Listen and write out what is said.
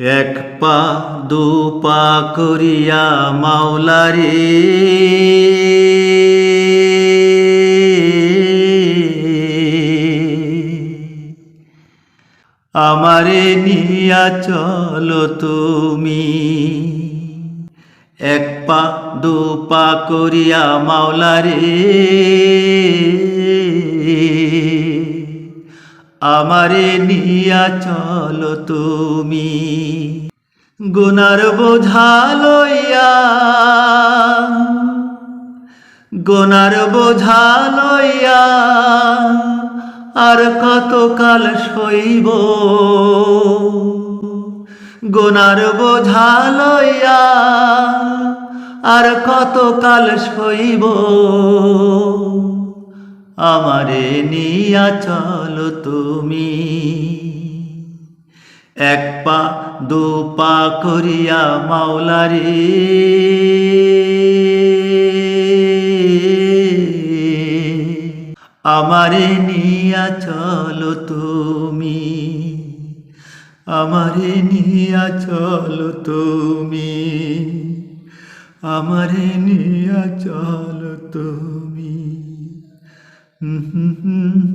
এক পা, দু পা করিয়া মাওলারে। আমারে নিয়া চলো তুমি। এক পা, দু পা করিয়া মাওলারে। আমারে নিয়া চলো তুমি। গুনার বোঝা লইয়া, গোনার বোঝা লইয়া আর কতকাল সইব? গোনার বোঝা লইয়া আর কতকাল সইব? আমারে নিয়া চলো তুমি। এক পা, দু পা করিয়া মাওলারে। আমারে নিয়া চলো তুমি। আমারে নিয়া চলো তুমি। আমারে নিয়া চলো তুমি। Mm-hmm.